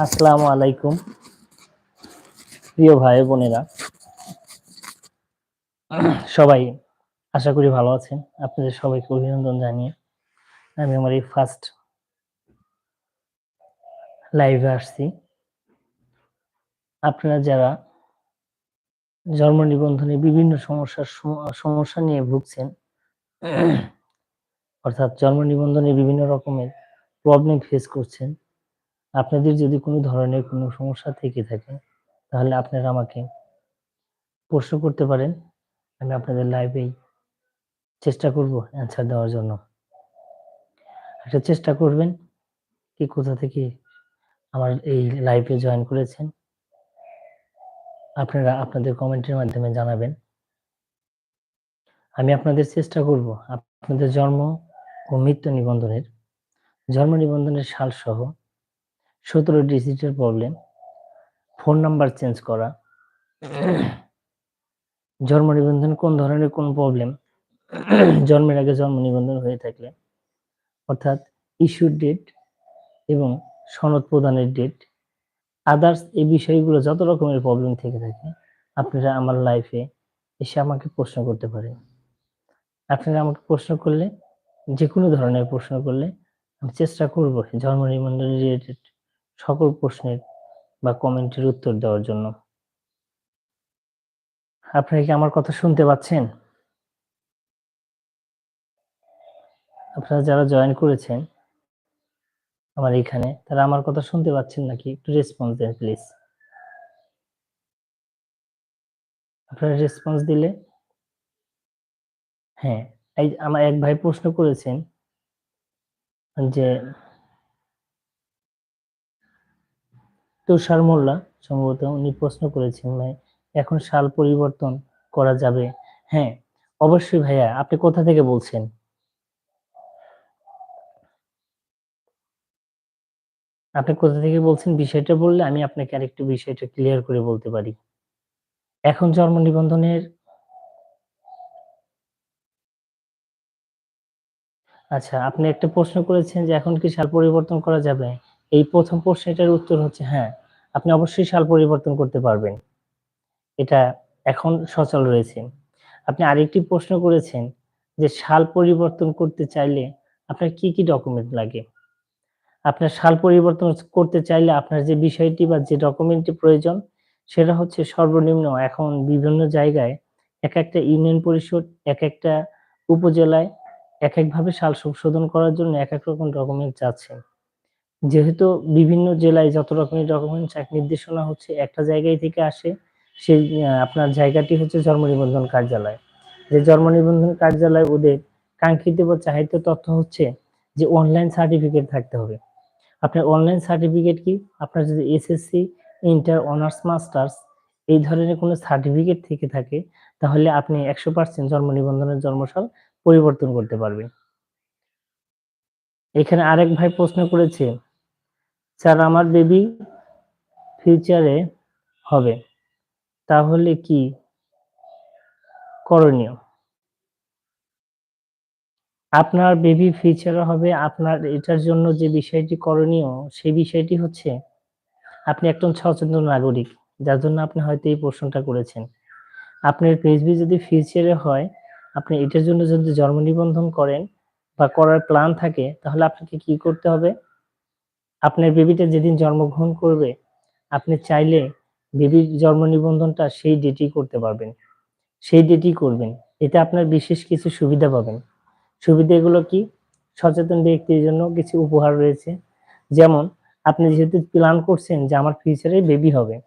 আসসালামু আলাইকুম। প্রিয় ভাই বোনেরা, সবাই আশা করি ভালো আছেন। আপনাদের সবাইকে অভিনন্দন জানিয়ে আমি আমার এই ফার্স্ট লাইভে আসছি। আপনারা যারা জন্ম নিবন্ধনে বিভিন্ন সমস্যার সম- সমস্যা নিয়ে ভুগছেন, অর্থাৎ জন্ম নিবন্ধনে বিভিন্ন রকমের প্রবলেম ফেস করছেন আপনাদের যদি কোনো ধরনের কোনো সমস্যা থেকে থাকে, তাহলে আপনারা আমাকে প্রশ্ন করতে পারেন। আমি আপনাদের লাইভেই চেষ্টা করব অ্যান্সার দেওয়ার জন্য। একটা চেষ্টা করবেন কি কোথা থেকে আমার এই লাইভে জয়েন করেছেন। আপনারা আপনাদের কমেন্টের মাধ্যমে জানাবেন। আমি আপনাদের চেষ্টা করব, আপনাদের জন্ম ও মৃত্যু নিবন্ধনের, জন্ম নিবন্ধনের সাল সহ সতেরো ডিজিটের প্রবলেম ফোন নাম্বার চেঞ্জ করা। জন্ম নিবন্ধন, কোন ধরনের কোন প্রবলেম জন্মের আগে জন্ম নিবন্ধন হয়ে থাকলে, অর্থাৎ ইস্যুর ডেট এবং সনদ প্রদানের ডেট আদার্স এই বিষয়গুলো যত রকমের প্রবলেম থেকে থাকে, আপনারা আমার লাইফে এসে আমাকে প্রশ্ন করতে পারেন। আপনারা আমাকে প্রশ্ন করলে যে কোনো ধরনের প্রশ্ন করলে, আমি চেষ্টা করব জন্ম নিবন্ধন রিলেটেড সকল প্রশ্নের বা কমেন্টের উত্তর দেওয়ার জন্য। আপনারা কি আমার কথা শুনতে পাচ্ছেন? আপনারা যারা জয়েন করেছেন আমার এখানে, তারা আমার কথা শুনতে পাচ্ছেন নাকি? একটু রেসপন্স দেন প্লিজ আপনারা রেসপন্স দিলে? হ্যাঁ আমার এক ভাই প্রশ্ন করেছেন যে তুষার মোল্লা সম্ভবত উনি প্রশ্ন করেছেন ভাই, এখন সাল পরিবর্তন করা যাবে। হ্যাঁ অবশ্যই ভাইয়া, আপনি কোথা থেকে বলছেন? আপনি কোথা থেকে বলছেন? বিষয়টা বললে আমি আপনাকে আরেকটু বিষয়টা ক্লিয়ার করে বলতে পারি। এখন জন্ম নিবন্ধনের আচ্ছা আপনি একটা প্রশ্ন করেছেন যে এখন কি সাল পরিবর্তন করা যাবে? এই প্রথম প্রশ্নটার উত্তর হচ্ছে হ্যাঁ আপনি অবশ্যই সাল পরিবর্তন করতে পারবেন। এটা এখন সচল রয়েছে। আপনি আরেকটি প্রশ্ন করেছেন যে সাল পরিবর্তন করতে চাইলে আপনার কি কি ডকুমেন্ট লাগে? আপনার সাল পরিবর্তন করতে চাইলে আপনার যে বিষয়টি বা যে ডকুমেন্টটি প্রয়োজন, সেটা হচ্ছে সর্বনিম্ন এখন বিভিন্ন জায়গায় এক একটা ইউনিয়ন পরিষদ, এক একটা উপজেলায় এক একভাবে সাল সংশোধন করার জন্য এক এক রকম ডকুমেন্ট চাচ্ছে যেহেতু বিভিন্ন জেলায় যত রকমের ডকুমেন্টস নির্দেশনা হচ্ছে, একটা জায়গায় থেকে আসে, সেই আপনার জায়গাটি হচ্ছে জন্ম নিবন্ধন কার্যালয়। যে জন্ম নিবন্ধন কার্যালয় ওদের কাঙ্ক্ষিত বা চাহিত তথ্য হচ্ছে যে অনলাইন সার্টিফিকেট থাকতে হবে। আপনার অনলাইন সার্টিফিকেট কি? আপনার যদি এসএসসি ইন্টার অনার্স মাস্টার্স এই ধরনের কোনো সার্টিফিকেট থেকে থাকে, তাহলে আপনি একশো পার্সেন্ট জন্ম নিবন্ধনের জন্মসাল পরিবর্তন করতে পারবেন। এখানে আরেক ভাই প্রশ্ন করেছে স্যার, আমার বেবি ফিউচারে হবে। তাহলে কি করণীয়? আপনার বেবি ফিউচারে হবে, আপনার এটার জন্য যে বিষয়টি করণীয়, সেই বিষয়টি হচ্ছে আপনি একজন সচেতন নাগরিক, যার জন্য আপনি হয়তো এই প্রশ্নটা করেছেন। আপনার পেজবি যদি ফিউচারে হয়, আপনি এটার জন্য যদি জন্ম নিবন্ধন করেন বা করার প্ল্যান থাকে, তাহলে আপনাকে কি করতে হবে? আপনার বেবিটা যেদিন জন্মগ্রহণ করবে, আপনি চাইলে বেবির জন্ম নিবন্ধনটা সেই ডেটেই করতে পারবেন। সেই ডেটেই করবেন। এতে আপনার বিশেষ কিছু সুবিধা পাবেন। সুবিধাগুলো কি? সচেতন ব্যক্তির জন্য কিছু উপহার রয়েছে। যেমন, আপনি যেহেতু প্ল্যান করছেন যে আমার ফিউচারে বেবি হবে।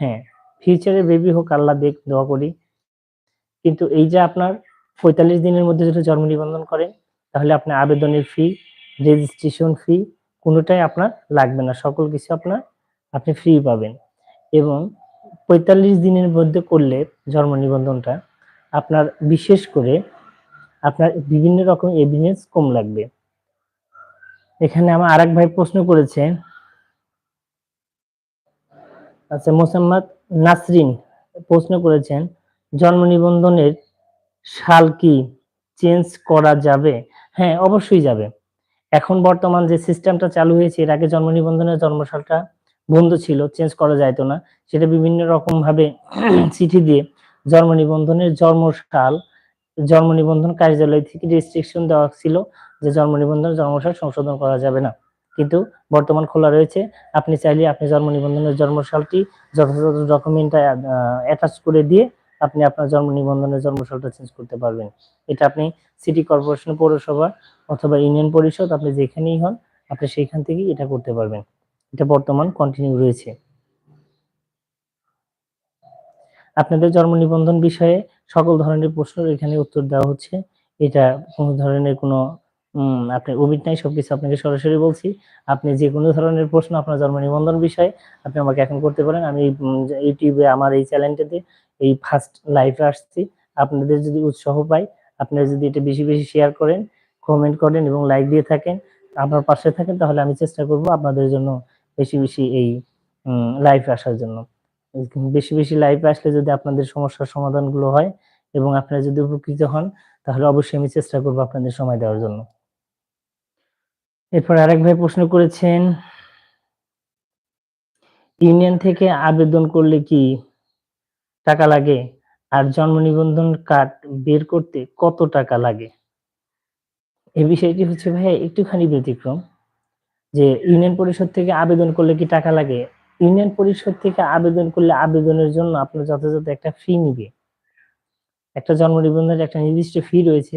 হ্যাঁ ফিউচারে বেবি হোক, আল্লাহ দেখ, দোয়া করি। কিন্তু এই যে আপনার পঁয়তাল্লিশ দিনের মধ্যে যদি জন্ম নিবন্ধন করেন, তাহলে আপনার আবেদনের ফি রেজিস্ট্রেশন ফি কোনোটাই আপনার লাগবে না। সকল কিছু আপনার, আপনি ফ্রি পাবেন। এবং পঁয়তাল্লিশ দিনের মধ্যে করলে জন্ম নিবন্ধনটা আপনার বিশেষ করে আপনার বিভিন্ন রকম এভিডেন্স কম লাগবে। এখানে আমার আরেক ভাই প্রশ্ন করেছে আচ্ছা মোসাম্মদ নাসরিন প্রশ্ন করেছেন, জন্ম নিবন্ধনের সাল কি? চেঞ্জ করা যাবে? হ্যাঁ অবশ্যই যাবে। এখন বর্তমান যে সিস্টেমটা চালু হয়েছে, এর আগে জন্ম নিবন্ধনের জন্মসালটা বন্ধ ছিল চেঞ্জ করা যাইতো না। সেটা বিভিন্ন রকম ভাবে চিঠি দিয়ে জন্ম নিবন্ধনের জন্মসাল, জন্ম নিবন্ধন কার্যালয় থেকে রেস্ট্রিকশন দেওয়া ছিল যে জন্ম নিবন্ধন জন্মসাল সংশোধন করা যাবে না। কিন্তু বর্তমান খোলা রয়েছে। আপনি চাইলে আপনি জন্ম নিবন্ধনের জন্মসালটি যথাযথ ডকুমেন্ট অ্যাটাচ করে দিয়ে আপনি আপনার জন্ম নিবন্ধনের জন্মসালটা চেঞ্জ করতে পারবেন। এটা আপনি সিটি কর্পোরেশন পৌরসভা অথবা ইউনিয়ন পরিষদ আপনি যেখানেই হন আপনি সেইখান থেকেই এটা করতে পারবেন। এটা বর্তমান কন্টিনিউ রয়েছে। আপনাদের জন্ম নিবন্ধন বিষয়ে সকল ধরনের প্রশ্ন এখানে উত্তর দেওয়া হচ্ছে। এটা কোনো ধরনের কোনো উম, আপনার অভিট নাই সবকিছু আপনাকে সরাসরি বলছি। আপনি যে কোনো ধরনের প্রশ্ন আপনার জন্ম নিবন্ধন বিষয়ে আপনি আমাকে এখন করতে পারেন। আমি ইউটিউবে আমার এই চ্যানেলটাতে এই ফার্স্ট লাইভে আসছি। আপনাদের যদি উৎসাহ পাই আপনারা যদি এটা বেশি বেশি শেয়ার করেন কমেন্ট করেন এবং লাইক দিয়ে থাকেন। আপনার পাশে থাকেন, তাহলে আমি চেষ্টা করব আপনাদের জন্য বেশি বেশি এই লাইভ আসার জন্য। বেশি বেশি লাইভে আসলে যদি আপনাদের সমস্যার সমাধানগুলো হয় এবং আপনারা যদি উপকৃত হন, তাহলে অবশ্যই আমি চেষ্টা করব আপনাদের সময় দেওয়ার জন্য। এরপর আরেক ভাই প্রশ্ন করেছেন, ইউনিয়ন থেকে আবেদন করলে কি টাকা লাগে? আর জন্ম নিবন্ধন কার্ড বের করতে কত টাকা লাগে? এই বিষয়টি হচ্ছে ভাই একটুখানি ব্যতিক্রম, যে ইউনিয়ন পরিষদ থেকে আবেদন করলে কি টাকা লাগে? ইউনিয়ন পরিষদ থেকে আবেদন করলে আবেদনের জন্য আপনার যথাযথ একটা ফি নিবে। একটা জন্ম নিবন্ধনের একটা নির্দিষ্ট ফি রয়েছে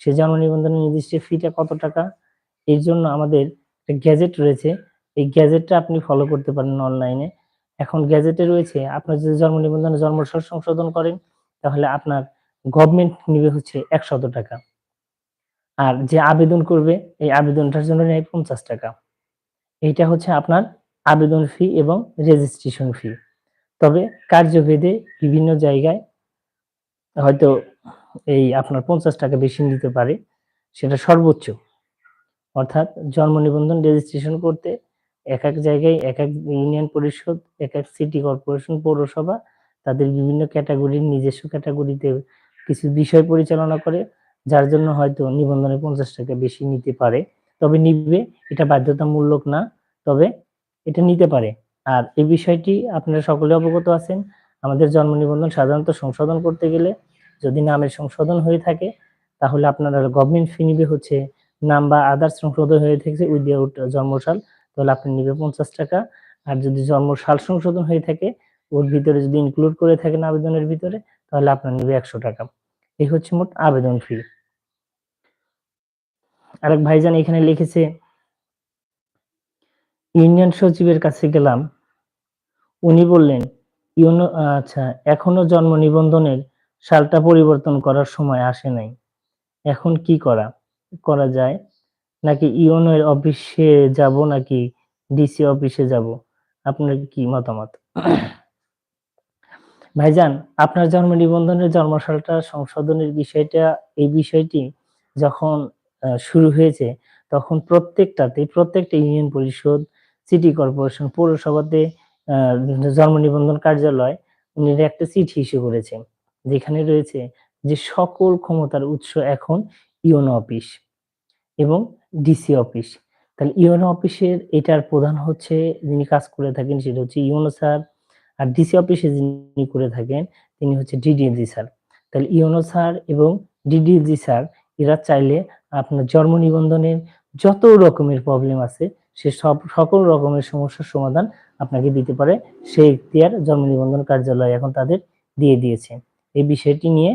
সেই জন্ম নিবন্ধনের নির্দিষ্ট ফিটা কত টাকা? এর জন্য আমাদের একটা গ্যাজেট রয়েছে, এই গ্যাজেটটা আপনি ফলো করতে পারেন অনলাইনে এখন গ্যাজেটে রয়েছে, আপনার যদি জন্ম নিবন্ধনে জন্মসাল সংশোধন করেন, তাহলে আপনার গভর্নমেন্ট নিবে হচ্ছে একশত টাকা। আর যে আবেদন করবে, এই আবেদনটার জন্য নেয় পঞ্চাশ টাকা। এইটা হচ্ছে আপনার আবেদন ফি এবং রেজিস্ট্রেশন ফি তবে কার্যভেদে বিভিন্ন জায়গায় হয়তো এই আপনার পঞ্চাশ টাকা বেশি নিতে পারে, সেটা সর্বোচ্চ। অর্থাৎ জন্ম নিবন্ধন রেজিস্ট্রেশন করতে এক এক জায়গায়, এক এক ইউনিয়ন পরিষদ, এক এক সিটি কর্পোরেশন পৌরসভা তাদের বিভিন্ন ক্যাটাগরির নিজস্ব ক্যাটাগরিতে কিছু বিষয় পরিচালনা করে। যার জন্য হয়তো নিবন্ধনে পঞ্চাশ টাকা বেশি নিতে পারে। তবে নিবে, এটা বাধ্যতামূলক না, তবে এটা নিতে পারে। আর এই বিষয়টি আপনারা সকলে অবগত আছেন। আমাদের জন্ম নিবন্ধন সাধারণত সংশোধন করতে গেলে যদি নামের সংশোধন হয়ে থাকে, তাহলে আপনারা গভর্নমেন্ট ফি নিবে হচ্ছে নাম বা আদার্স সংশোধন হয়ে থাকে উইদিআউট জন্মসাল তাহলে আপনি নিবে পঞ্চাশ টাকা। আর যদি জন্মসাল সংশোধন হয়ে থাকে, ওর ভিতরে যদি ইনক্লুড করে থাকেন আবেদনের ভিতরে, তাহলে আপনার নিবে একশো টাকা। এই হচ্ছে মোট আবেদন ফি আরেক ভাইজান এখানে লিখেছে, ইউনিয়ন সচিবের কাছে গেলাম। উনি বললেন, ইউনো আচ্ছা এখনও জন্ম নিবন্ধনের সালটা পরিবর্তন করার সময় আসে নাই। এখন কি করা করা যায়? নাকি ইউনো এর অফিসে যাব নাকি ডিসি অফিসে যাব? আপনার কি মতামত? ভাইজান, আপনার জন্ম নিবন্ধনের জন্মসালটা সংশোধনের বিষয়টা, এই বিষয়টি যখন শুরু হয়েছে, তখন প্রত্যেকটাতে, প্রত্যেকটা ইউনিয়ন পরিষদ, সিটি কর্পোরেশন, পৌরসভাতে জন্ম নিবন্ধন কার্যালয়, উনি একটা চিঠি ইস্যু করেছেন যেখানে রয়েছে যে সকল ক্ষমতার উৎস এখন ইউনো অফিস এবং ডিসি অফিস। তাহলে ইউনো অফিসের এটার প্রধান হচ্ছে, যিনি কাজ করে থাকেন, সেটা হচ্ছে ইউনো স্যার আর ডিসি অফিসে যিনি করে থাকেন, তিনি হচ্ছে ডিডিএলজি স্যার তাহলে ইউনো স্যার এবং ডিডিএলজি স্যার এরা চাইলে আপনার জন্ম নিবন্ধনের যত রকমের প্রবলেম আছে, সে সব, সকল রকমের সমস্যার সমাধান আপনাকে দিতে পারে সেই এখতিয়ার জন্ম নিবন্ধন কার্যালয় এখন তাদের দিয়ে দিয়েছে। এই বিষয়টি নিয়ে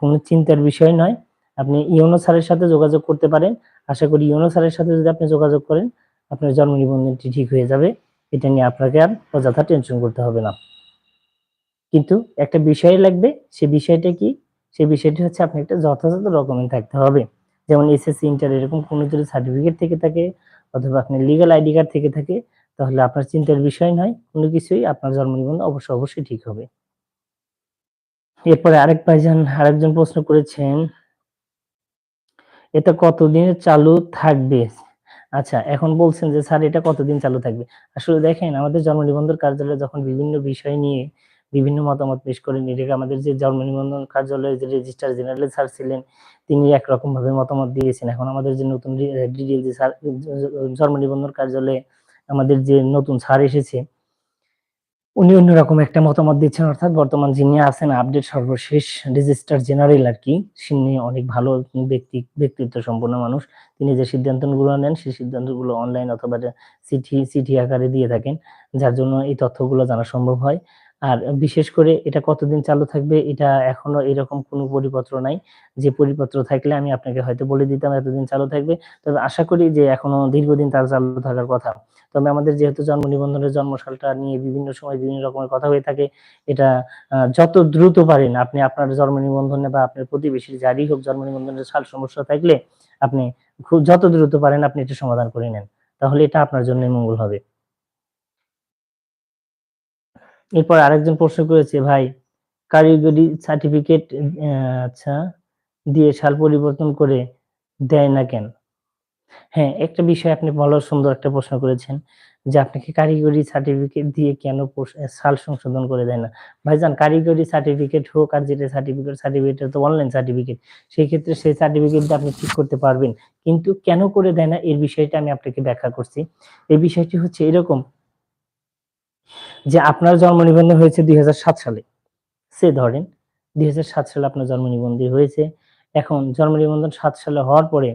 কোনো চিন্তার বিষয় নয়। আপনি ইউনো স্যারের সাথে যোগাযোগ করতে পারেন। আশা করি ইউনো স্যারের সাথে যদি আপনি যোগাযোগ করেন, আপনার জন্ম নিবন্ধনটি ঠিক হয়ে যাবে। এটা নিয়ে আপনাকে আর অযথা টেনশন করতে হবে না। কিন্তু একটা বিষয় লাগবে, সে বিষয়টা কি? সে বিষয়টি হচ্ছে আপনি একটা যথাযথ ডকুমেন্ট থাকতে হবে। যেমন এসএসসি ইন্টার এরকম কোনো যদি সার্টিফিকেট থেকে থাকে অথবা আপনার লিগ্যাল আইডি কার্ড থেকে থাকে, তাহলে আপনার চিন্তার বিষয় নয়, কোনো কিছুই আপনার জন্ম নিবন্ধন অবশ্যই অবশ্যই ঠিক হবে। এরপরে আরেক ভাইজান আরেকজন প্রশ্ন করেছেন এটা কতদিন চালু থাকবে? আচ্ছা এখন বলছেন যে, স্যার, এটা কতদিন চালু থাকবে? আসলে দেখেন, আমাদের জন্ম নিবন্ধন কার্যালয়ে যখন বিভিন্ন বিষয় নিয়ে বিভিন্ন মতামত পেশ করেন এটাকে আমাদের যে জন্ম নিবন্ধন কার্যালয়ের যে রেজিস্ট্রার জেনারেল স্যার ছিলেন, তিনি একরকম ভাবে মতামত দিয়েছেন। এখন আমাদের যে নতুন ডিডিএল জন্ম নিবন্ধন কার্যালয়ে আমাদের যে নতুন স্যার এসেছে উনি অন্যরকম একটা মতামত দিচ্ছেন, অর্থাৎ বর্তমান যিনি আছেন আপডেট সর্বশেষ রেজিস্টার জেনারেল আর কি তিনি অনেক ভালো ব্যক্তি, ব্যক্তিত্ব সম্পন্ন মানুষ। তিনি যে সিদ্ধান্তগুলো নেন, সেই সিদ্ধান্তগুলো অনলাইন অথবা চিঠি চিঠি আকারে দিয়ে থাকেন, যার জন্য এই তথ্যগুলো জানা সম্ভব হয়। আর বিশেষ করে এটা কতদিন চালু থাকবে, এটা এখনও এরকম কোনো পরিপত্র নাই। যে পরিপত্র থাকলে আমি আপনাকে হয়তো বলে দিতাম এতদিন চালু থাকবে। তবে আশা করি যে এখনও দীর্ঘদিন তার চালু থাকার কথা। তবে আমাদের যেহেতু জন্ম নিবন্ধনের জন্মসালটা নিয়ে বিভিন্ন সময় বিভিন্ন রকমের কথা হয়ে থাকে, এটা যত দ্রুত পারেন আপনি আপনার জন্ম নিবন্ধনে বা আপনার প্রতিবেশীর যারই হোক জন্ম নিবন্ধনের সাল সমস্যা থাকলে আপনি খুব, যত দ্রুত পারেন আপনি এটা সমাধান করে নেন। তাহলে এটা আপনার জন্য মঙ্গল হবে। এরপর আরেকজন প্রশ্ন করেছে, ভাই, কারিগরি সার্টিফিকেট আচ্ছা দিয়ে সাল পরিবর্তন করে দেয় না কেন? হ্যাঁ একটা বিষয় আপনি ভালো সুন্দর একটা প্রশ্ন করেছেন যে আপনাকে কারিগরি সার্টিফিকেট দিয়ে কেন সাল সংশোধন করে দেয় না। ভাইজান, কারিগরি সার্টিফিকেট হোক আর যেটা সার্টিফিকেট সার্টিফিকেট তো অনলাইন সার্টিফিকেট সেই ক্ষেত্রে সেই সার্টিফিকেটটা আপনি ঠিক করতে পারবেন। কিন্তু কেন করে দেয় না, এর বিষয়টা আমি আপনাকে ব্যাখ্যা করছি। এই বিষয়টি হচ্ছে এরকম যে আপনার জন্ম নিবন্ধন হয়েছে দুই হাজার সাত সালে। সে ধরেন দুই সালে আপনার জন্ম নিবন্ধন হয়েছে। এখন জন্ম নিবন্ধন সাত সালে হওয়ার পরে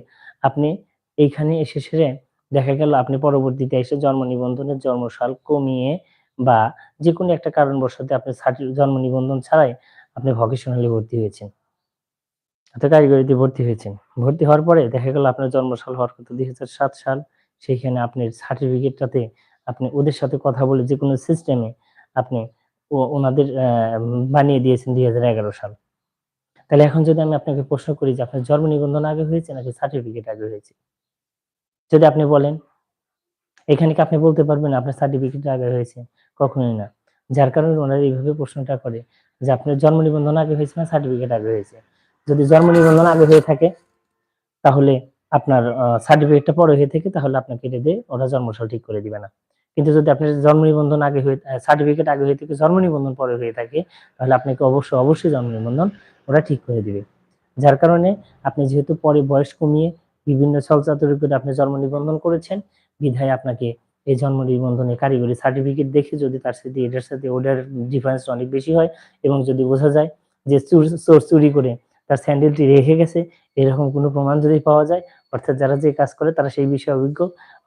আপনি এইখানে এসে সেরে দেখা গেল আপনি পরবর্তীতে এসে জন্ম নিবন্ধনের জন্মসাল কমিয়ে বা যে কোনো একটা কারণবশত আপনি জন্ম নিবন্ধন ছাড়াই আপনি ভকেশনালি ভর্তি হয়েছেন। অর্থাৎ কারিগরিতে ভর্তি হয়েছেন। ভর্তি হওয়ার পরে দেখা গেল আপনার জন্মসাল হওয়ার কথা দুই হাজার সাত সাল, সেইখানে আপনার সার্টিফিকেটটাতে আপনি ওদের সাথে কথা বলে যে কোনো সিস্টেমে আপনি ওনাদের বানিয়ে দিয়েছেন দুই হাজার এগারো সাল। তাহলে এখন যদি আমি আপনাকে প্রশ্ন করি যে আপনার জন্ম নিবন্ধন আগে হয়েছে নাকি সার্টিফিকেট আগে হয়েছে? যদি আপনি বলেন, এখানে কি আপনি বলতে পারবেন আপনার সার্টিফিকেট আগে হয়েছে? কখনোই না। যার কারণে ওনারা এইভাবে প্রশ্নটা করে যে আপনার জন্ম নিবন্ধন আগে হয়েছে না সার্টিফিকেট আগে হয়েছে। যদি জন্ম নিবন্ধন আগে হয়ে থাকে, তাহলে আপনার সার্টিফিকেটটা পরে হয়ে থাকে তাহলে আপনাকে এটা দিয়ে ওরা জন্মসাল ঠিক করে দিবে না। কিন্তু যদি আপনার জন্ম নিবন্ধন আগে হয়ে সার্টিফিকেট আগে হয়ে থাকে জন্ম নিবন্ধন পরে হয়ে থাকে, তাহলে আপনাকে অবশ্যই অবশ্যই জন্ম নিবন্ধন ওরা ঠিক করে দিবে। যার কারণে আপনি যেহেতু পরে বয়স কমিয়ে বিভিন্ন ছলচাতুরি করে আপনি জন্ম নিবন্ধন করেছেন, বিধায় আপনাকে এই জন্ম নিবন্ধনে কারিগরি সার্টিফিকেট দেখে যদি তার সাথে, এটার সাথে ওটার ডিফারেন্স অনেক বেশি হয় এবং যদি বোঝা যায় যে চোর, চুরি করে তার স্যান্ডেলটি রেখে গেছে এরকম কোনো প্রমাণ যদি পাওয়া যায়, অর্থাৎ যারা যে কাজ করে তারা সেই বিষয়ে অভিজ্ঞ।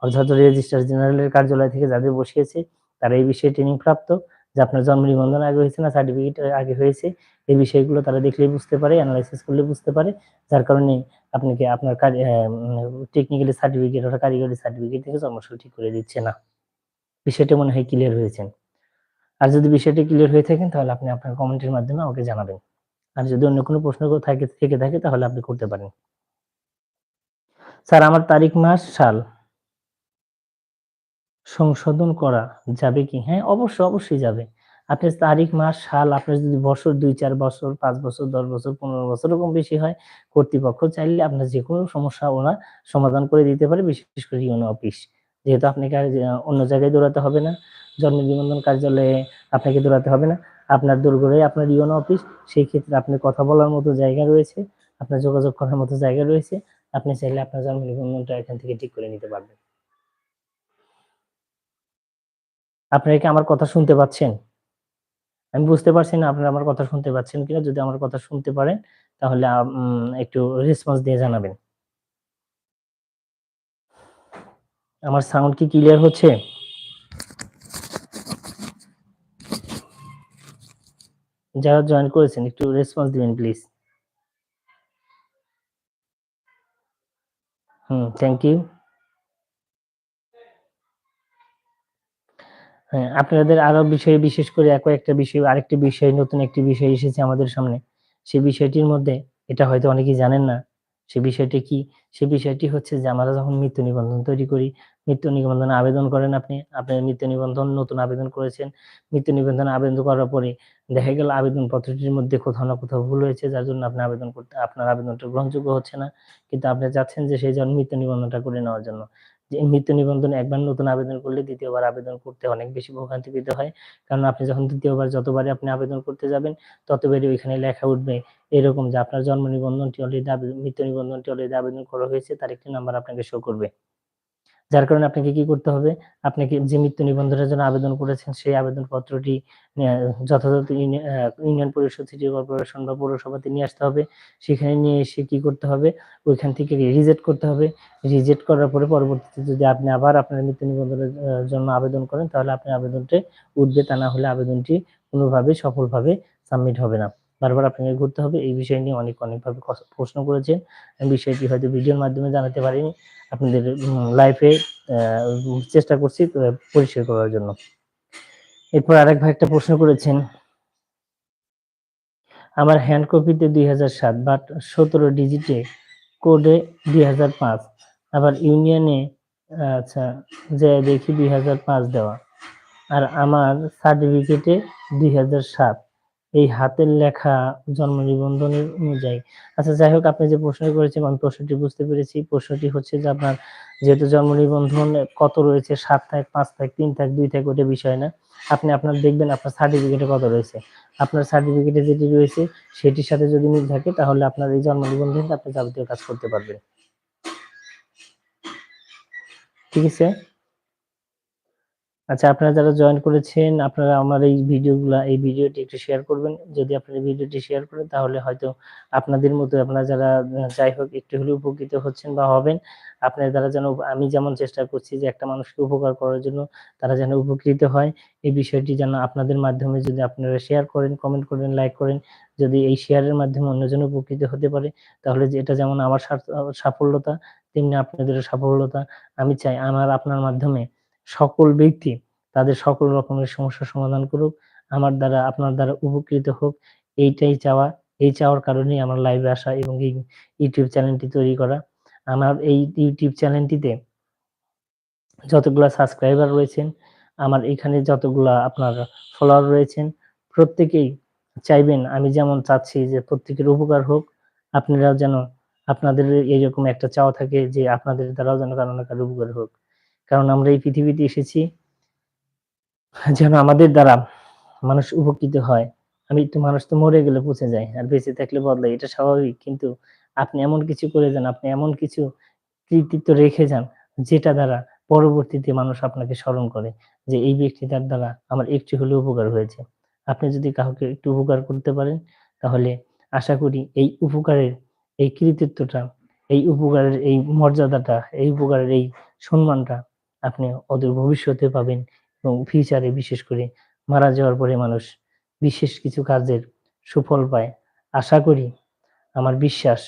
অর্থাৎ রেজিস্ট্রার জেনারেলের কার্যালয় থেকে যাদের বসিয়েছে, তারা এই বিষয়ে ট্রেনিং প্রাপ্ত যে আপনার জন্ম নিবন্ধন আগে হয়েছে না সার্টিফিকেট আগে হয়েছে, এই বিষয়গুলো তারা দেখলেই বুঝতে পারে অ্যানালাইসিস করলে বুঝতে পারে। যার কারণে আপনাকে আপনার টেকনিক্যালি সার্টিফিকেট ওটা কারিগরি সার্টিফিকেট থেকে জন্মসূল ঠিক করে দিচ্ছে না। বিষয়টা মনে হয় ক্লিয়ার হয়েছেন আর যদি বিষয়টি ক্লিয়ার হয়ে থাকেন তাহলে আপনি আপনার কমেন্টের মাধ্যমে আমাকে জানাবেন। আর যদি অন্য কোনো প্রশ্ন থাকে, থেকে থাকে, তাহলে আপনি করতে পারেন। স্যার, আমার তারিখ, মাস, সাল। সংশোধন করা যাবে কি? হ্যাঁ অবশ্যই অবশ্যই যাবে। আপনি তারিখ, মাস, সাল, আপনার যদি বছর, দুই, চার বছর, পাঁচ বছর, দশ বছর, পনেরো বছর, এরকম বেশি হয়, কর্তৃপক্ষ চাইলে আপনার যে কোনো সমস্যা ওরা সমাধান করে দিতে পারে, বিশেষ করে ইউনো অফিস। যেহেতু আপনাকে অন্য জায়গায় দৌড়াতে হবে না, জন্ম নিবন্ধন কার্যালয়ে আপনাকে দৌড়াতে হবে না আপনার দুর্গড়ে আপনার ইউনো অফিস, সেই ক্ষেত্রে আপনি কথা বলার মতো জায়গা রয়েছে, আপনার যোগাযোগ করার মতো জায়গা রয়েছে, আপনি চাইলে আপনার জন্ম নিবন্ধনটা এখান থেকে ঠিক করে নিতে পারবেন। আপনারা কি আমার কথা শুনতে পাচ্ছেন? আমি বুঝতে পারছি না আপনারা আমার কথা শুনতে পাচ্ছেন কিনা, যদি আমার কথা শুনতে পারেন, তাহলে একটু রেসপন্স দিয়ে জানাবেন। আমার সাউন্ড কি ক্লিয়ার হচ্ছে? যারা জয়েন করেছেন, একটু রেসপন্স দিবেন প্লিজ হুম থ্যাংক ইউ আপনাদের আরও বিষয়ে বিশেষ করে এক একটা বিষয়, আরেকটি বিষয়, নতুন একটি বিষয় এসেছে আমাদের সামনে। সেই বিষয়টির মধ্যে, এটা হয়তো অনেকেই জানেন না সে বিষয়টি কি? সে বিষয়টি হচ্ছে যে, আমরা যখন মৃত্যু নিবন্ধন তৈরি করি, মৃত্যু নিবন্ধন আবেদন করেন আপনি আপনার মৃত্যু নিবন্ধন নতুন আবেদন করেছেন, মৃত্যু নিবন্ধন আবেদন করার পরে দেখা গেল আবেদন পত্রটির মধ্যে কোথাও না কোথাও ভুল হয়েছে, যার জন্য আপনি আবেদন করতে, আপনার আবেদনটা গ্রহণযোগ্য হচ্ছে না। কিন্তু আপনি চাচ্ছেন যে, সেই জন্য মৃত্যু নিবন্ধনটা করে নেওয়ার জন্য। যে মৃত্যু নিবন্ধন একবার নতুন আবেদন করলে দ্বিতীয়বার আবেদন করতে অনেক বেশি ভোগান্তি পেতে হয়। কারণ আপনি যখন দ্বিতীয়বার, যতবারই আপনি আবেদন করতে যাবেন, ততবারই ওইখানে লেখা উঠবে এরকম যে আপনার জন্ম নিবন্ধনটি অলরেডি মৃত্যু নিবন্ধনটি অলরেডি আবেদন করা হয়েছে, তার একটি নাম্বার আপনাকে শো করবে। যার কারণে আপনাকে কি করতে হবে? আপনাকে যে মৃত্যু নিবন্ধনের জন্য আবেদন করেছেন, সেই আবেদনপত্রটি যথাযথ ইউনি- ইউনিয়ন পরিষদ সিটি কর্পোরেশন বা পৌরসভাতে নিয়ে আসতে হবে। সেখানে নিয়ে এসে কি করতে হবে? ওইখান থেকে রিজেক্ট করতে হবে। রিজেক্ট করার পরে পরবর্তীতে যদি আপনি আবার আপনার মৃত্যু নিবন্ধনের জন্য আবেদন করেন, তাহলে আপনার আবেদনটি উঠবে তা না হলে আবেদনটি কোনোভাবে সফলভাবে সাবমিট হবে না। বারবার আপনাকে ঘুরতে হবে। এই বিষয় নিয়ে অনেক, অনেকভাবে প্রশ্ন করেছেন। বিষয়টি হয়তো ভিডিওর মাধ্যমে জানাতে পারিনি। আপনাদের লাইফে চেষ্টা করছি পরিষ্কার করার জন্য। এরপর আরেক ভাই একটা প্রশ্ন করেছেন, আমার হ্যান্ড কপিতে দুই হাজার সাত বাট সতেরো ডিজিটে কোডে দুই হাজার পাঁচ, আবার ইউনিয়নে আচ্ছা যে দেখি দুই হাজার পাঁচ দেওয়া, আর আমার সার্টিফিকেটে দুই হাজার সাত। এই হাতের লেখা জন্ম নিবন্ধনের অনুযায়ী। আচ্ছা যাই হোক, আপনি যে প্রশ্ন করেছেন, আমি প্রশ্নটি বুঝতে পেরেছি। প্রশ্নটি হচ্ছে যে আপনার যেহেতু জন্ম নিবন্ধন কত রয়েছে? সাত থাক, পাঁচ থাক, তিন থাক, দুই থাক ওটা বিষয় না। আপনি আপনার দেখবেন আপনার সার্টিফিকেটে কত রয়েছে। আপনার সার্টিফিকেটে যেটি রয়েছে, সেটির সাথে যদি মিল থাকে, তাহলে আপনার এই জন্ম নিবন্ধনটা আপনি যাবতীয় কাজ করতে পারবেন। ঠিক আছে? আচ্ছা আপনারা যারা জয়েন করেছেন, আপনারা আমার এই ভিডিওগুলা, এই ভিডিওটি একটু শেয়ার করবেন। যদি আপনারা ভিডিওটি শেয়ার করেন, তাহলে হয়তো আপনাদের মতো আপনারা যারা যাই হোক, একটু হলেও উপকৃত হচ্ছেন বা হবেন, আপনার দ্বারা যেন, আমি যেমন চেষ্টা করছি যে একটা মানুষকে উপকার করার জন্য, তারা যেন উপকৃত হয়। এই বিষয়টি যেন আপনাদের মাধ্যমে যদি আপনারা শেয়ার করেন কমেন্ট করেন লাইক করেন, যদি এই শেয়ারের মাধ্যমে অন্যজন উপকৃত হতে পারে, তাহলে এটা যেমন আমার সাফল্যতা, তেমনি আপনাদেরও সাফল্যতা। আমি চাই আমার, আপনার মাধ্যমে সকল ব্যক্তি তাদের সকল রকমের সমস্যার সমাধান করুক, আমার দ্বারা, আপনার দ্বারা উপকৃত হোক। এইটাই চাওয়া, এই চাওয়ার কারণেই আমার লাইভে আসা এবং এই ইউটিউব চ্যানেলটি তৈরি করা। আমার এই ইউটিউব চ্যানেলটিতে যতগুলো সাবস্ক্রাইবার রয়েছেন, আমার এখানে যতগুলা আপনার ফলোয়ার রয়েছেন, প্রত্যেকেই চাইবেন আমি যেমন চাচ্ছি যে প্রত্যেকের উপকার হোক, আপনারাও যেন, আপনাদের এইরকম একটা চাওয়া থাকে যে আপনাদের দ্বারাও যেন কারও না কারও উপকার হোক। কারণ আমরা এই পৃথিবীতে এসেছি যেন আমাদের দ্বারা মানুষ উপকৃত হয়। আমি তো মানুষ তো মরে গেলে পচে যায় আর বেঁচে থাকলে বদলায়, এটা স্বাভাবিক। কিন্তু আপনি এমন কিছু করে যান, আপনি এমন কিছু কৃতিত্ব রেখে যান যেটা দ্বারা পরবর্তীতে মানুষ আপনাকে স্মরণ করে যে এই ব্যক্তিটার দ্বারা আমার একটু হলেও উপকার হয়েছে। আপনি যদি কাউকে একটু উপকার করতে পারেন, তাহলে আশা করি এই উপকারের এই কৃতিত্বটা, এই উপকারের এই মর্যাদাটা, এই উপকারের এই সম্মানটা আপনি অদূর ভবিষ্যতে পাবেন এবং ফিউচারে বিশেষ করে মারা যাওয়ার পরে মানুষ বিশেষ কিছু কাজের সুফল পায়। আশা করি, আমার বিশ্বাস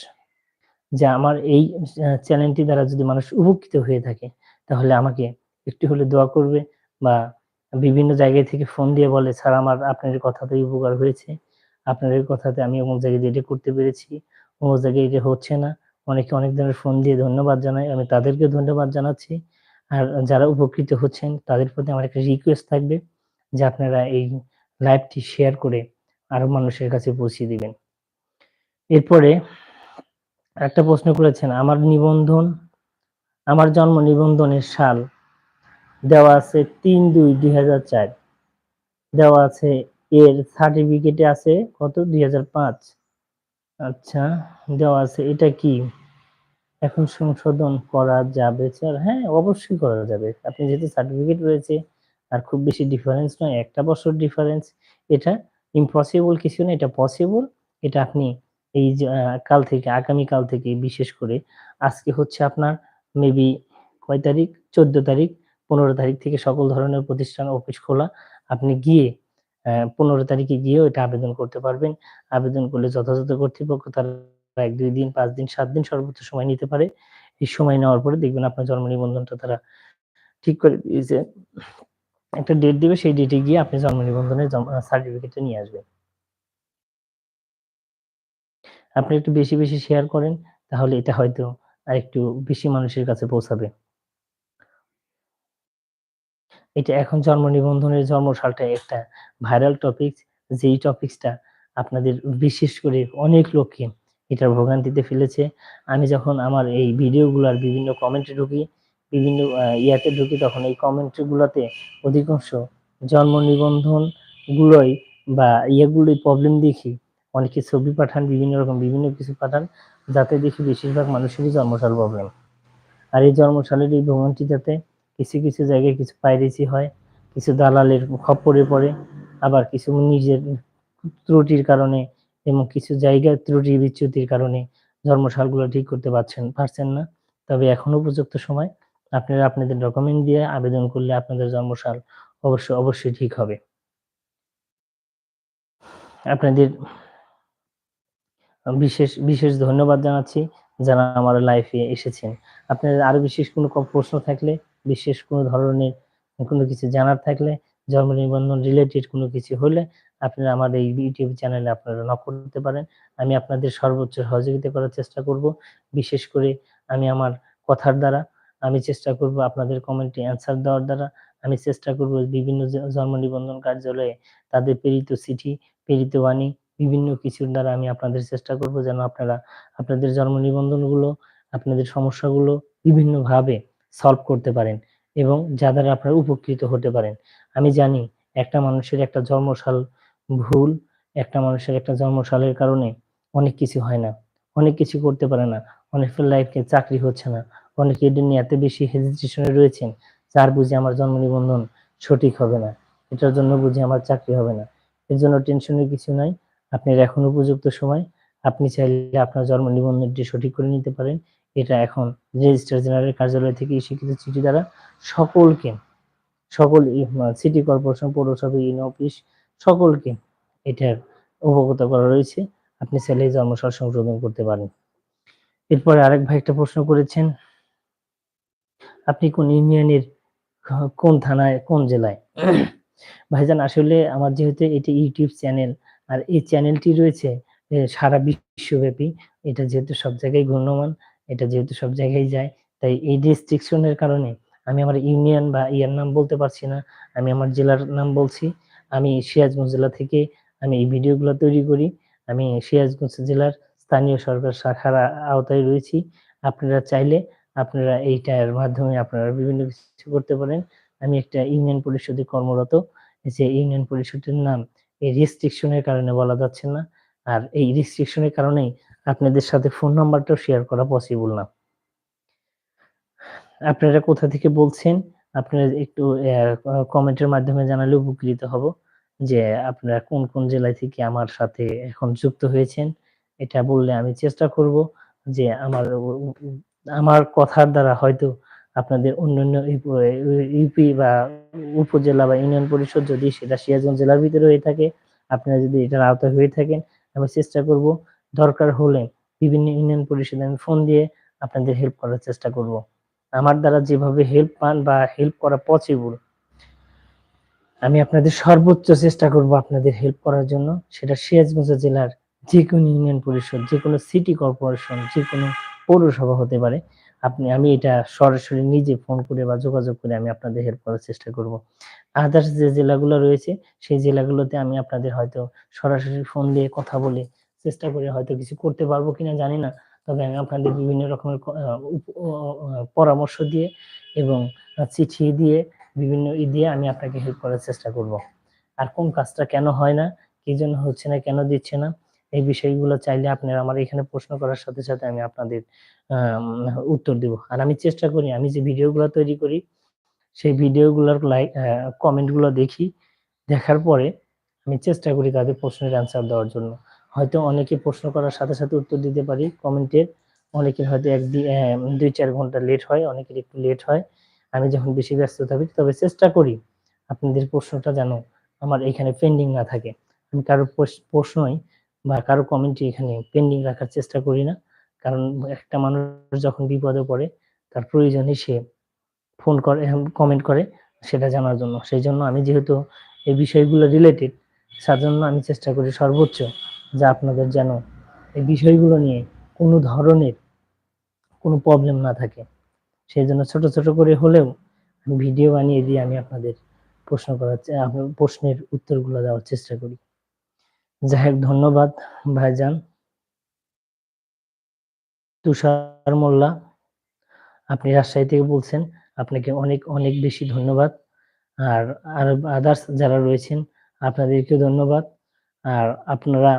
যে আমার এই চ্যানেলটি দ্বারা যদি মানুষ উপকৃত হয়ে থাকে, তাহলে আমাকে একটু হলে দোয়া করবে বা বিভিন্ন জায়গায় থেকে ফোন দিয়ে বলে, স্যার, আমার আপনার কথাতেই উপকার হয়েছে। আপনার কথাতে আমি অমুক জায়গায় এটা করতে পেরেছি, অমুক জায়গায় এটা হচ্ছে না। অনেকে অনেক ধরনের ফোন দিয়ে ধন্যবাদ জানাই আমি তাদেরকে ধন্যবাদ জানাচ্ছি। আর যারা উপকৃত হচ্ছেন, তাদের প্রতি আমার একটা রিকোয়েস্ট থাকবে যে আপনারা এই লাইভটি শেয়ার করে আরও মানুষের কাছে পৌঁছে দিবেন। এরপরে একটা প্রশ্ন করেছেন, আমার নিবন্ধন, আমার জন্ম নিবন্ধনের সাল দেওয়া আছে তিন দুই দুই হাজার চার। দেওয়া আছে, এর সার্টিফিকেটে আছে কত? দুই হাজার পাঁচ। আচ্ছা দেওয়া আছে এটা কি? এখন সংশোধন করা যাবে স্যার হ্যাঁ অবশ্যই করা যাবে। আপনি যেহেতু সার্টিফিকেট রয়েছে, আর খুব বেশি ডিফারেন্স নয়, একটা বছর ডিফারেন্স এটা ইম্পসিবল কিছু না, এটা পসিবল এটা আপনি এই কাল থেকে, আগামী কাল থেকে বিশেষ করে আজকে হচ্ছে আপনার মেবি কয় তারিখ? চোদ্দ তারিখ, পনেরো তারিখ থেকে সকল ধরনের প্রতিষ্ঠান অফিস খোলা। আপনি গিয়ে পনেরো তারিখে গিয়েও এটা আবেদন করতে পারবেন। আবেদন করলে যথাযথ কর্তৃপক্ষ তারা এক, দুই দিন, পাঁচ দিন, সাত দিন সর্বোচ্চ সময় নিতে পারে। এই সময় নেওয়ার পরে দেখবেন আপনার জন্ম নিবন্ধনটা তারা ঠিক করে দিয়েছে। একটা ডেট দিবে, সেই ডেটে গিয়ে আপনি জন্ম নিবন্ধনের সার্টিফিকেটটা নিয়ে আসবেন। আপনি একটু বেশি বেশি শেয়ার করেন, তাহলে এটা হয়তো আর একটু বেশি মানুষের কাছে পৌঁছাবে। এটা এখন জন্ম নিবন্ধনের জন্মসালটা একটা ভাইরাল টপিক যেই টপিকসটা আপনাদের বিশেষ করে অনেক লোককে এটার ভোগান্তিতে ফেলেছে। আমি যখন আমার এই ভিডিওগুলোর বিভিন্ন কমেন্টে ঢুকি, বিভিন্ন ইয়াতে ঢুকি, তখন এই কমেন্টগুলোতে অধিকাংশ জন্ম নিবন্ধন গুলোই বা ইয়েগুলোই প্রবলেম দেখি। অনেকে ছবি পাঠান, বিভিন্ন রকম, বিভিন্ন কিছু পাঠান, যাতে দেখি বেশিরভাগ মানুষেরই জন্মসাল প্রবলেম আর এই জন্মশালের এই ভ্রমণটি যাতে কিছু কিছু জায়গায় কিছু পাইরেসি হয়, কিছু দালালের খপ্পরে পড়ে, আবার কিছু নিজের ত্রুটির কারণে এবং কিছু জায়গায় ত্রুটি বিচ্যুতির কারণে ধর্মশালগুলো ঠিক করতে পারছেন পারছেন না। তবে এখন উপযুক্ত সময়। আপনারা আপনাদের ডকুমেন্ট দিয়ে আবেদন করলে আপনাদের জন্মশাল অবশ্যই অবশ্যই ঠিক হবে। আপনাদের বিশেষ বিশেষ ধন্যবাদ জানাচ্ছি যারা আমার লাইফে এসেছেন। আপনাদের আরও বিশেষ কোনো প্রশ্ন থাকলে, বিশেষ কোনো ধরনের কোনো কিছু জানার থাকলে জন্ম নিবন্ধন রিলেটেড কোনো কিছু হলে আপনারা আমার এই ইউটিউব চ্যানেলে আপনারা নক করতে পারেন। আমি আপনাদের সর্বোচ্চ সহযোগিতা করার চেষ্টা করব। বিশেষ করে আমি আমার কথার দ্বারা আমি চেষ্টা করব আপনাদের কমেন্টে অ্যান্সার দেওয়ার দ্বারা। আমি চেষ্টা করব বিভিন্ন জন্ম নিবন্ধন কার্যালয়ে তাদের প্রেরিত চিঠি, প্রেরিত বাণী বিভিন্ন কিছুর দ্বারা আমি আপনাদের চেষ্টা করব যেন আপনারা আপনাদের জন্ম নিবন্ধনগুলো, আপনাদের সমস্যাগুলো বিভিন্নভাবে সলভ করতে পারেন। এবং যা দ্বারা আপনারা উপকৃত হতে পারেন। আমি জানি একটা মানুষের একটা জন্মসাল ভুল, একটা মানুষের একটা জন্মসালের কারণে অনেক কিছু হয় না, অনেক কিছু করতে পারে না, অনেকের লাইফে চাকরি হচ্ছে না, অনেকে এটা নিয়ে এত বেশি হেজিটেশনে রয়েছেন, যার বুঝে আমার জন্ম নিবন্ধন সঠিক হবে না, এটার জন্য বুঝে আমার চাকরি হবে না। এর জন্য টেনশনের কিছু নাই, আপনার এখন উপযুক্ত সময়, আপনি চাইলে আপনার জন্ম নিবন্ধনটি সঠিক করে নিতে পারেন এটা এখন রেজিস্ট্রার জেনারেল কার্যালয় থেকে স্বীকৃত চিঠি দ্বারা সকলকে, সকল সিটি কর্পোরেশন পৌরসভা ইউনি অফিস সকলকে এটার অবগত করা রয়েছে। আপনি চাইলে জন্মসাল সংশোধন করতে পারেন। এরপরে আরেক ভাই একটা প্রশ্ন করেছেন, আপনি কোন ইউনিয়নের কোন থানায়, কোন জেলায়? ভাইজান, আসলে আমার যেহেতু এটি ইউটিউব চ্যানেল, আর এই চ্যানেলটি রয়েছে সারা বিশ্বব্যাপী, এটা যেহেতু সব জায়গায় গণ্যমান এটা যেহেতু সব জায়গায় যায়, তাই এই রেস্ট্রিকশনের কারণে আমি আমার ইউনিয়ন বা ইয়ার নাম বলতে পারছি না, আমি আমার জেলার নাম বলছি, আমি সিরাজগঞ্জ জেলা থেকে আমি এই ভিডিওগুলো তৈরি করি, আমি সিরাজগঞ্জ জেলার স্থানীয় সরকার শাখার আওতায় রয়েছি, আপনারা চাইলে আপনারা এইটার মাধ্যমে আপনারা বিভিন্ন কিছু করতে পারেন, আমি একটা ইউনিয়ন পরিষদে কর্মরত যে ইউনিয়ন পরিষদের নাম এই রেস্ট্রিকশনের কারণে বলা যাচ্ছে না, আর এই রেস্ট্রিকশনের কারণেই আপনাদের সাথে ফোন নাম্বারটাও শেয়ার করা পসিবল না। আপনারা কোথা থেকে বলছেন? আপনারা একটু কমেন্টের মাধ্যমে জানালে উপকৃত হব যে আপনারা কোন কোন জেলা থেকে আমার সাথে এখন যুক্ত হয়েছেন। এটা বললে আমি চেষ্টা করব যে আমার আমার কথার দ্বারা হয়তো আপনাদের অন্যান্য ইউপি বা উপজেলা বা ইউনিয়ন পরিষদ যদি সেটা সিরাজগঞ্জ জেলার ভিতরে হয়ে থাকে, আপনারা যদি এটার আওতায় হয়ে থাকেন, আমি চেষ্টা করব দরকার হলে বিভিন্ন ইউনিয়ন পরিষদে আমি ফোন দিয়ে আপনাদের হেল্প করার চেষ্টা করব। আমার দ্বারা যেভাবে হেল্প পান বা হেল্প করা পসিবল আমি আপনাদের সর্বোচ্চ চেষ্টা করব আপনাদের হেল্প করার জন্য। সেটা সিরাজগঞ্জ জেলার যে কোনো ইউনিয়ন পরিষদ যে কোনো সিটি কর্পোরেশন যে কোনো পৌরসভা হতে পারে, আপনি, আমি এটা সরাসরি নিজে ফোন করে বা যোগাযোগ করে আমি আপনাদের হেল্প করার চেষ্টা করব। আদার্স যে জেলাগুলো রয়েছে, সেই জেলাগুলোতে আমি আপনাদের হয়তো সরাসরি ফোন দিয়ে কথা বলে চেষ্টা করে হয়তো কিছু করতে পারব কিনা জানি না। তবে আমি আপনাদের বিভিন্ন রকমের পরামর্শ দিয়ে এবং চিঠি দিয়ে বিভিন্ন ই দিয়ে আমি আপনাকে হেল্প করার চেষ্টা করব। আর কোন কাজটা কেন হয় না, কি জন্য হচ্ছে না, কেন দিচ্ছে না, এই বিষয়গুলো চাইলে আপনারা আমার এখানে প্রশ্ন করার সাথে সাথে আমি আপনাদের উত্তর দেব। আর আমি চেষ্টা করি, আমি যে ভিডিওগুলো তৈরি করি, সেই ভিডিওগুলোর লাইক কমেন্টগুলো দেখি, দেখার পরে আমি চেষ্টা করি তাদের প্রশ্নের অ্যান্সার দেওয়ার জন্য। হয়তো অনেকে প্রশ্ন করার সাথে সাথে উত্তর দিতে পারি। কমেন্টের অনেকের হয়তো এক দুই চার ঘণ্টা লেট হয়, অনেকের একটু লেট হয়। আমি যখন বেশি ব্যস্ত থাকি, তবে চেষ্টা করি আপনাদের প্রশ্নটা যেন আমার এখানে পেন্ডিং না থাকে। আমি কারও প্রশ্নই বা কারও কমেন্টই এখানে পেন্ডিং রাখার চেষ্টা করি না। কারণ একটা মানুষ যখন বিপদে পড়ে, তার প্রয়োজনে সে ফোন করে কমেন্ট করে সেটা জানার জন্য। সেই জন্য আমি যেহেতু এই বিষয়গুলো রিলেটেড তার জন্য আমি চেষ্টা করি সর্বোচ্চ যে আপনাদের যেন এই বিষয়গুলো নিয়ে কোনো ধরনের কোনো প্রবলেম না থাকে। সেই জন্য ছোট ছোট করে হলেও আমি ভিডিও বানিয়ে দিয়ে আমি আপনাদের প্রশ্ন করার প্রশ্নের উত্তরগুলো দেওয়ার চেষ্টা করি। যাই হোক, ধন্যবাদ ভাইজান। তুষার মোল্লা, আপনি রাজশাহী থেকে বলছেন, আপনাকে অনেক অনেক বেশি ধন্যবাদ। আর আর আদার্স যারা রয়েছেন আপনাদেরকে ধন্যবাদ। আর আপনারা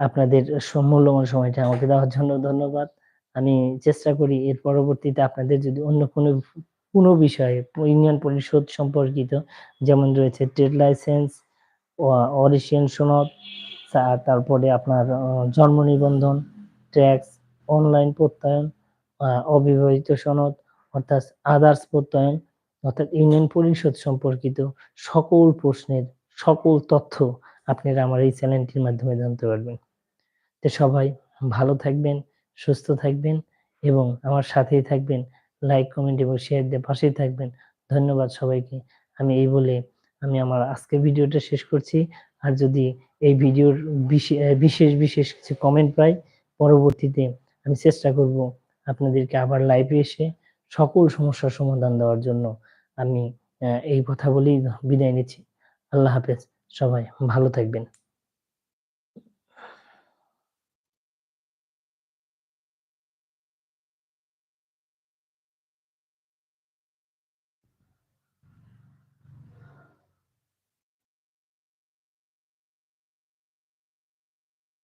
আপনাদের মূল্যবান সময়টা আমাকে দেওয়ার জন্য ধন্যবাদ। আমি চেষ্টা করি এর পরবর্তীতে আপনাদের যদি অন্য কোনো কোনো বিষয়ে ইউনিয়ন পরিষদ সম্পর্কিত, যেমন রয়েছে ট্রেড লাইসেন্স অরিশিয়ান সনদ তারপরে আপনার জন্ম নিবন্ধন, ট্যাক্স, অনলাইন প্রত্যয়ন অবিবাহিত সনদ, অর্থাৎ আদার্স প্রত্যয়ন, অর্থাৎ ইউনিয়ন পরিষদ সম্পর্কিত সকল প্রশ্নের সকল তথ্য আপনারা আমার এই চ্যানেলটির মাধ্যমে জানতে পারবেন। তো সবাই ভালো থাকবেন, সুস্থ থাকবেন এবং আমার সাথেই থাকবেন। লাইক কমেন্ট এবং শেয়ার দিয়ে পাশেই থাকবেন। ধন্যবাদ সবাইকে। আমি এই বলে আমি আমার আজকে ভিডিওটা শেষ করছি। আর যদি এই ভিডিওর বিশে- বিশেষ বিশেষ কিছু কমেন্ট পাই, পরবর্তীতে আমি চেষ্টা করব আপনাদেরকে আবার লাইভে এসে সকল সমস্যার সমাধান দেওয়ার জন্য আমি এই কথা বলেই বিদায় নিচ্ছি। আল্লাহ হাফেজ। সবাই ভালো থাকবেন।